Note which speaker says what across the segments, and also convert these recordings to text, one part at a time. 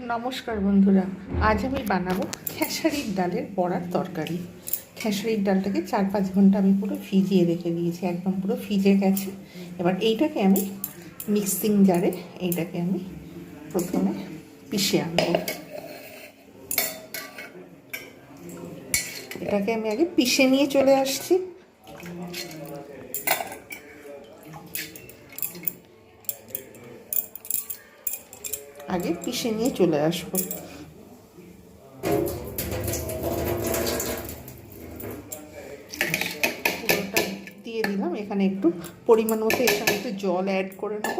Speaker 1: নমস্কার বন্ধুরা, আজ আমি বানাবো খেসারির ডালের বড়ার তরকারি। খেসারির ডালটাকে চার পাঁচ ঘণ্টা আমি পুরো ভিজিয়ে রেখে দিয়েছি, একদম পুরো ভিজে গেছে। এবার এইটাকে আমি মিক্সিং জারে এইটাকে আমি প্রথমে পিষে আনব। এটাকে আমি আগে পিষে নিয়ে চলে আসছি। আগে পিষে নিয়ে চলে আসব। দিয়ে দিলাম। এখানে একটু পরিমাণ মতো এর সঙ্গে একটু জল অ্যাড করে নেব।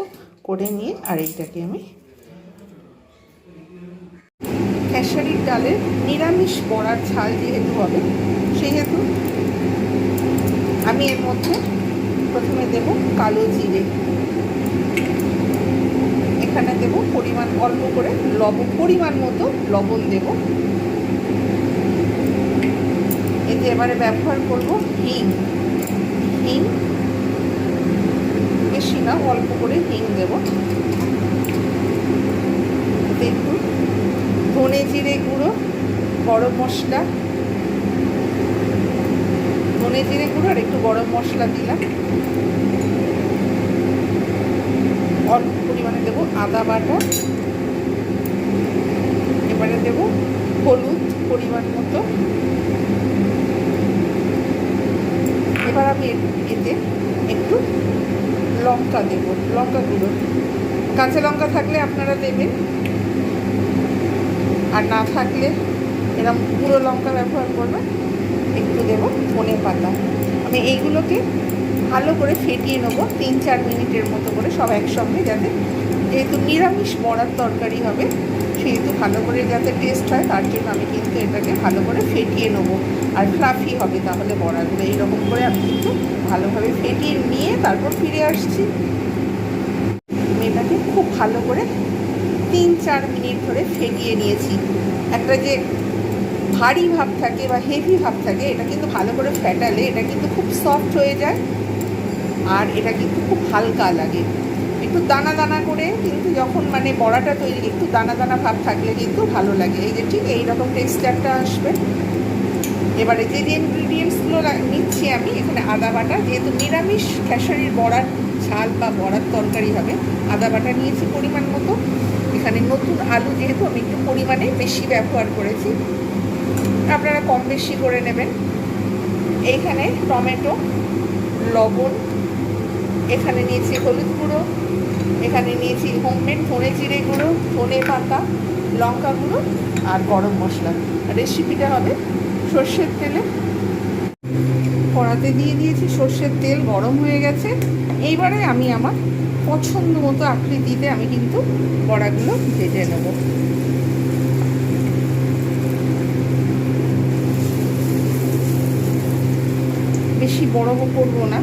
Speaker 1: করে নিয়ে আর এইটাকে আমি খেসারির ডালের নিরামিষ বড়ার ঝাল যেহেতু হবে, সেহেতু আমি এর মধ্যে প্রথমে দেব কালো জিরে। এখানে দেব পরিমাণ, অল্প করে লবণ পরিমাণ মতো লবণ দেব। এতে এবারে ব্যবহার করব হিং। হিং, বেশি না, অল্প করে হিং দেব। দেখুন, ধনে জিরে গুঁড়ো, গরম মশলা। ধনে জিরে গুঁড়ো আর একটু গরম মশলা দিলাম। অল্প পরিমাণে দেব আদা বাটা। এবারে দেব হলুদ পরিমাণ মতো। এবার আমি এতে একটু লঙ্কা দেব লঙ্কা গুঁড়ো কাঁচা লঙ্কা থাকলে আপনারা দেবেন। আর না থাকলে এরকম পুরো লঙ্কা ব্যবহার করবেন, একটু দেব ধনে পাতা আমি এইগুলোকে ভালো করে ফেটিয়ে নেব, তিন চার মিনিটের মতো করে সব একসঙ্গে যাতে যেহেতু নিরামিষ বড়ার তরকারি হবে, সেহেতু ভালো করে যাতে টেস্ট হয়, তার জন্য আমি কিন্তু এটাকে ভালো করে ফেটিয়ে নেব। আর ফ্লাফি হবে তাহলে বড়াগুলো, এইরকম করে আমি কিন্তু ভালোভাবে ফেটিয়ে নিয়ে তারপর ফিরে আসছি। এটাকে খুব ভালো করে তিন চার মিনিট ধরে ফেটিয়ে নিয়েছি। একটা যে ভারী ভাব থাকে বা হেভি ভাব থাকে, এটা কিন্তু ভালো করে ফেটালে এটা কিন্তু খুব সফট হয়ে যায়। আর এটা কিন্তু খুব হালকা লাগে। একটু দানা দানা করে কিন্তু যখন মানে বড়াটা তৈরি, একটু দানা দানা ভাব থাকলে কিন্তু ভালো লাগে। এই যে ঠিক এইরকম টেক্সচারটা আসবে। এবারে যে যে ইনগ্রিডিয়েন্টসগুলো নিচ্ছি আমি, এখানে আদা বাটা, যেহেতু নিরামিষ খেসারির বড়ার ঝাল বা বড়ার তরকারি হবে, আদা বাটা নিয়েছি পরিমাণ মতো। এখানে নতুন আলু যেহেতু আমি একটু পরিমাণে বেশি ব্যবহার করেছি। আপনারা কম বেশি করে নেবেন। এইখানে টমেটো, লবণ এখানে নিয়েছি হলুদ গুঁড়ো, এখানে নিয়েছি হোমমেড ধনে জিরে গুঁড়ো, ধনে পাতা, লঙ্কা গুঁড়ো আর গরম মশলা। রেসিপিটা হবে সর্ষের তেলে। কড়াতে দিয়ে দিয়েছি সর্ষের তেল, গরম হয়ে গেছে। এইবারে আমি আমার পছন্দ মতো আকৃতিতে আমি কিন্তু বড়াগুলো ভেজে নেব। বেশি বড় করব না।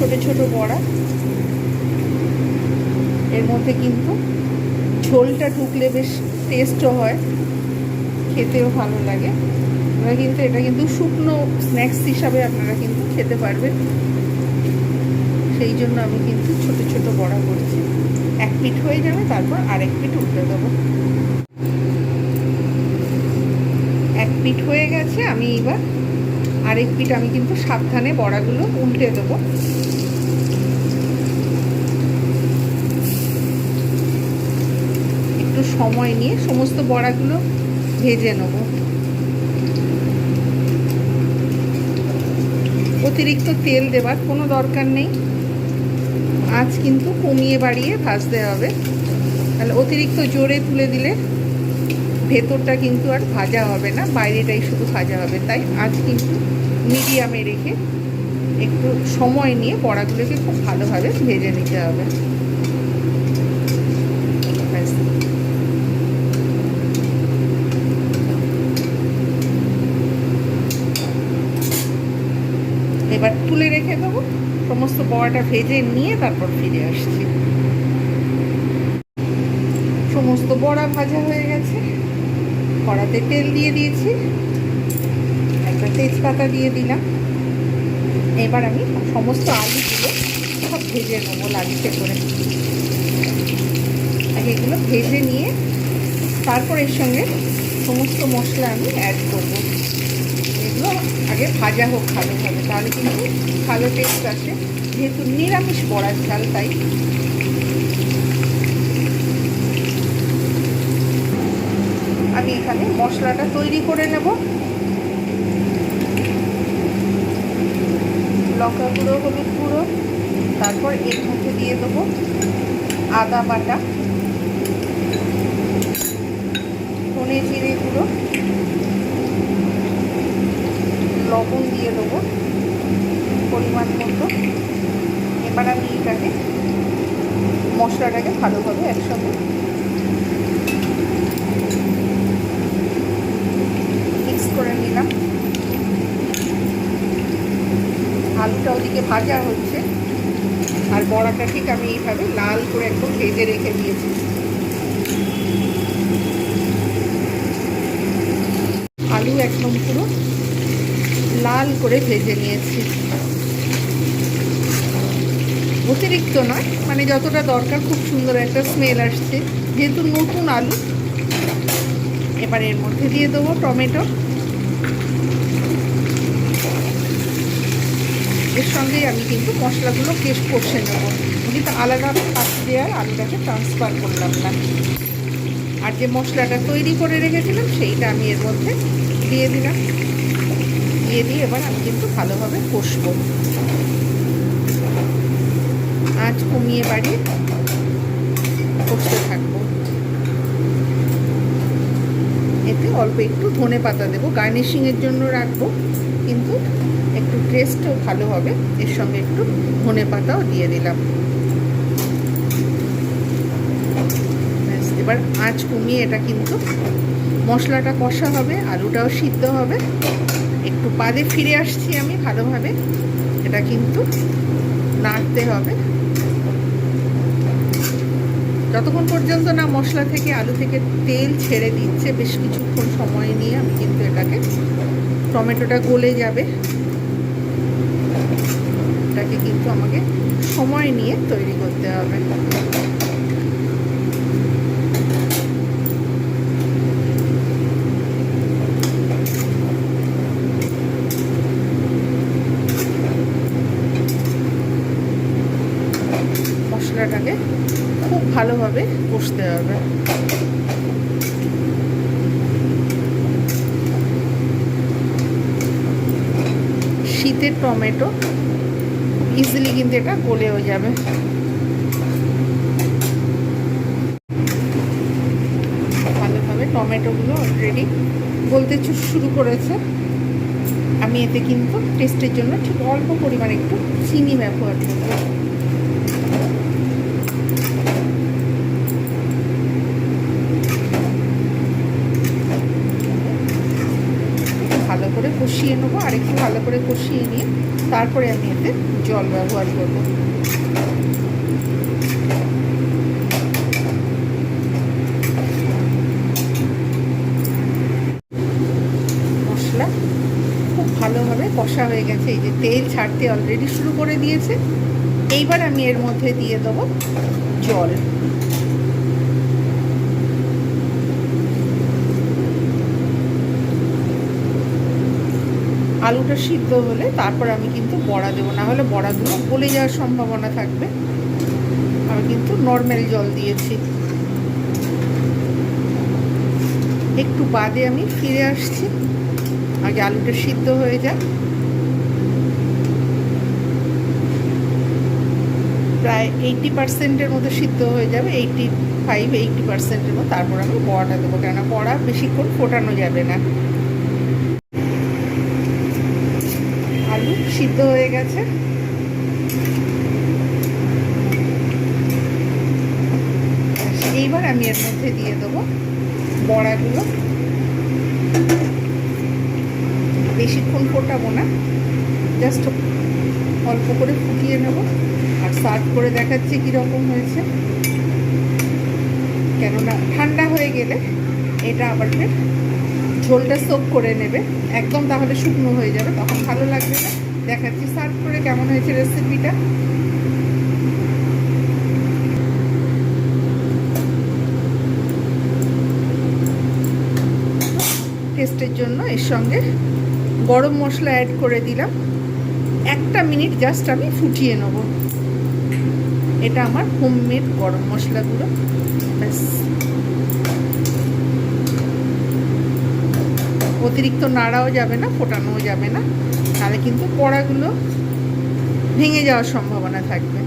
Speaker 1: ছোট ছোট বড়া। এর মধ্যে কিন্তু ঝোলটা ঢুকলে বেশ টেস্টও হয়, খেতেও ভালো লাগে। আপনারা কিন্তু এটা কিন্তু শুকনো স্ন্যাক্স হিসাবে আপনারা কিন্তু খেতে পারবেন। সেই জন্য আমি কিন্তু ছোট ছোট বড়া করছি। এক পিঠ হয়ে যাবে, তারপর আরেক পিঠ উল্টে দেবো। এক পিঠ হয়ে গেছে, আমি এবার আরেক পিঠ আমি কিন্তু সাবধানে বড়াগুলো উল্টে দেবো একটু সময় নিয়ে সমস্ত বড়াগুলো ভেজে নেব। অতিরিক্ত তেল দেবার কোনো দরকার নেই। আজ কিন্তু কমিয়ে বাড়িয়ে ভাজতে হবে। তাহলে অতিরিক্ত জোরে তুলে দিলে ভেতরটা কিন্তু আর ভাজা হবে না, বাইরেটাই শুধু ভাজা হবে। তাই আজ কিন্তু মিডিয়ামে রেখে একটু সময় নিয়ে বড়াগুলোকে খুব ভালোভাবে ভেজে নিতে হবে এবার তুলে রেখে দেবো সমস্ত বড়াটা ভেজে নিয়ে তারপর ফিরে আসছি। সমস্ত বড়া ভাজা হয়ে গেছে। কড়াতে তেল দিয়ে দিয়েছি। একটা তেজপাতা দিয়ে দিলাম। এবার আমি সমস্ত আলুগুলো সব ভেজে নেব লালিতে করে। আগে এগুলো ভেজে নিয়ে তারপর এর সঙ্গে সমস্ত মশলা আমি অ্যাড করব। এগুলো আগে ভাজা হোক ভালোভাবে, তাহলে কিন্তু ভালো টেস্ট আসে। যেহেতু নিরামিষ বড়ার চাল তাই। আমি এখানে মশলাটা তৈরি করে নেব। লঙ্কা গুঁড়ো, হলুদ গুঁড়ো, তারপর এর মধ্যে দিয়ে দেবো আদা বাটা, ধনে জিরে গুঁড়ো, লবণ দিয়ে দেবো পরিমাণ মতো। এবার আমি এটাকে মশলাটাকে ভালোভাবে একসঙ্গে মিক্স করে নিলাম। আলুটা ওদিকে ভাজা হচ্ছে, আর বড়াটা ঠিক আমি এইভাবে লাল করে একদম ভেজে রেখে দিয়েছি। আলু একদম পুরো লাল করে ভেজে নিয়েছি। অতিরিক্ত নয়। মানে যতটা দরকার খুব সুন্দর একটা স্মেল আসছে। যেহেতু নতুন আলু, এবার এর মধ্যে দিয়ে দেবো টমেটো। এর সঙ্গেই আমি কিন্তু মশলাগুলো পেস্ট কষে নেব কিন্তু আলাদা পাত্র দেওয়ার আলুটাকে ট্রান্সফার করলাম না। আর যে মশলাটা তৈরি করে রেখেছিলাম, সেইটা আমি এর মধ্যে দিয়ে দিলাম। দিয়ে দিয়ে এবার আমি কিন্তু ভালোভাবে কষবো। আঁচ কমিয়ে বাড়িয়ে কষতে থাকব। এতে অল্প একটু ধনে পাতা দেবো। গার্নিশিংয়ের জন্য রাখব, কিন্তু একটু টেস্টও ভালো হবে। এর সঙ্গে একটু ধনে পাতাও দিয়ে দিলাম। এবার আঁচ কমিয়ে এটা কিন্তু মশলাটা কষা হবে, আলুটাও সিদ্ধ হবে। একটু বাদে ফিরে আসছি আমি ভালোভাবে। এটা কিন্তু নাড়তে হবে। যতক্ষণ পর্যন্ত না মশলা থেকে আলু থেকে তেল ছেড়ে দিচ্ছে, বেশ কিছুক্ষণ সময় নিয়ে আমি কিন্তু এটাকে টমেটোটা গলে যাবে। এটাকে কিন্তু আমাকে সময় নিয়ে তৈরি করতে হবে। মশলাটাকে খুব ভালোভাবে কষতে হবে। শীতের টমেটো ইজিলি কিন্তু এটা গলেও যাবে। ভালোভাবে টমেটোগুলো অলরেডি গলতে শুরু করেছে। আমি এতে কিন্তু টেস্টের জন্য ঠিক অল্প পরিমাণে একটু চিনি ব্যবহার করব ভালো করে কষিয়ে নেব আর একটু ভালো করে কষিয়ে নিয়ে তারপরে আমি এতে জল ব্যবহার করব। মশলা খুব ভালোভাবে কষা হয়ে গেছে, এই যে তেল ছাড়তে অলরেডি শুরু করে দিয়েছে। এইবার আমি এর মধ্যে দিয়ে দেবো জল। আলুটা সিদ্ধ হলে তারপর আমি কিন্তু বড়া দেবো। না হলে বড়াগুলো গলে যাওয়ার সম্ভাবনা থাকবে। আমি কিন্তু নর্মাল জল দিয়েছি। একটু বাদে আমি ফিরে আসছি। আগে আলুটা সিদ্ধ হয়ে যাক। প্রায় এইটি পার্সেন্টের মতো সিদ্ধ হয়ে যাবে এইটি ফাইভ এইটি পার্সেন্টের মতো। তারপর আমি বড়াটা দেবো। কেননা বড়া বেশিক্ষণ ফোটানো যাবে না আলু সিদ্ধ হয়ে গেছে। এইবার আমি এর মধ্যে দিয়ে দেবো বড়াগুলো। বেশিক্ষণ ফোটাবো না জাস্ট অল্প করে ফুটিয়ে নেব। আর সার্ভ করে দেখাচ্ছি কীরকম হয়েছে। কেননা ঠান্ডা হয়ে গেলে এটা আবার ঝোলটা সোপ করে নেবে। একদম তাহলে শুকনো হয়ে যাবে, তখন ভালো লাগবে না। দেখাচ্ছি। সার্ভ করে কেমন হয়েছে রেসিপিটা টেস্টের জন্য এর সঙ্গে গরম মশলা অ্যাড করে দিলাম। একটা মিনিট জাস্ট আমি ফুটিয়ে নেব। এটা আমার হোমমেড গরম মশলাগুলো। অতিরিক্ত নাড়াও যাবে না, ফোটানোও যাবে না। তাহলে কিন্তু কড়াগুলো ভেঙে যাওয়ার সম্ভাবনা থাকবে।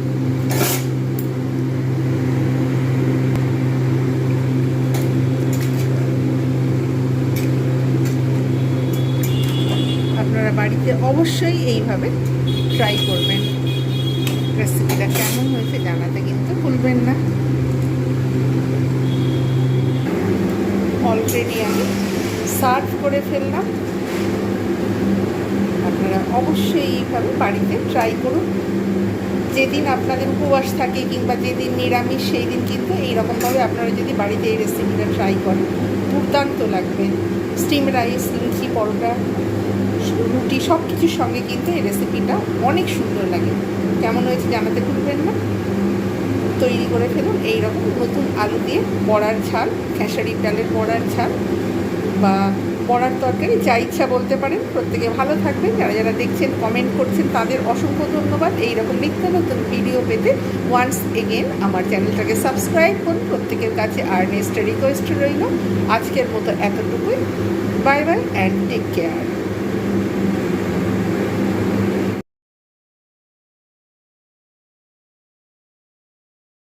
Speaker 1: আপনারা বাড়িতে অবশ্যই এইভাবে ট্রাই করবেন। রেসিপিটা কেমন হয়েছে জানাতে কিন্তু ভুলবেন না। অলরেডি আমি সার্ভ করে ফেললাম। আপনারা অবশ্যই এইভাবে বাড়িতে ট্রাই করুন। যেদিন আপনাদের উপবাস থাকে কিংবা যেদিন নিরামিষ সেই দিন কিন্তু এইরকমভাবে আপনারা যদি বাড়িতে এই রেসিপিটা ট্রাই করেন, দুর্দান্ত লাগবে। স্টিম রাইস লুচি পরোটা, রুটি সব কিছুর সঙ্গে কিন্তু এই রেসিপিটা অনেক সুন্দর লাগে। কেমন হয়েছে জানাতে ভুলবেন না। তৈরি করে ফেলুন। এইরকম নতুন আলু দিয়ে বড়ার ঝাল, খেসারির ডালের বড়ার ঝাল বা পড়ার তরকারি, যা ইচ্ছা বলতে পারেন, প্রত্যেকে ভালো থাকবেন। যারা যারা দেখছেন কমেন্ট করছেন, তাদের অসংখ্য ধন্যবাদ। এইরকম নিত্য নতুন ভিডিও পেতে ওয়ান্স এগেন আমার চ্যানেলটাকে সাবস্ক্রাইব করুন। প্রত্যেকের কাছে আর্নেস্টের রিকোয়েস্ট রইল। আজকের মতো এতটুকুই। Bye bye and take care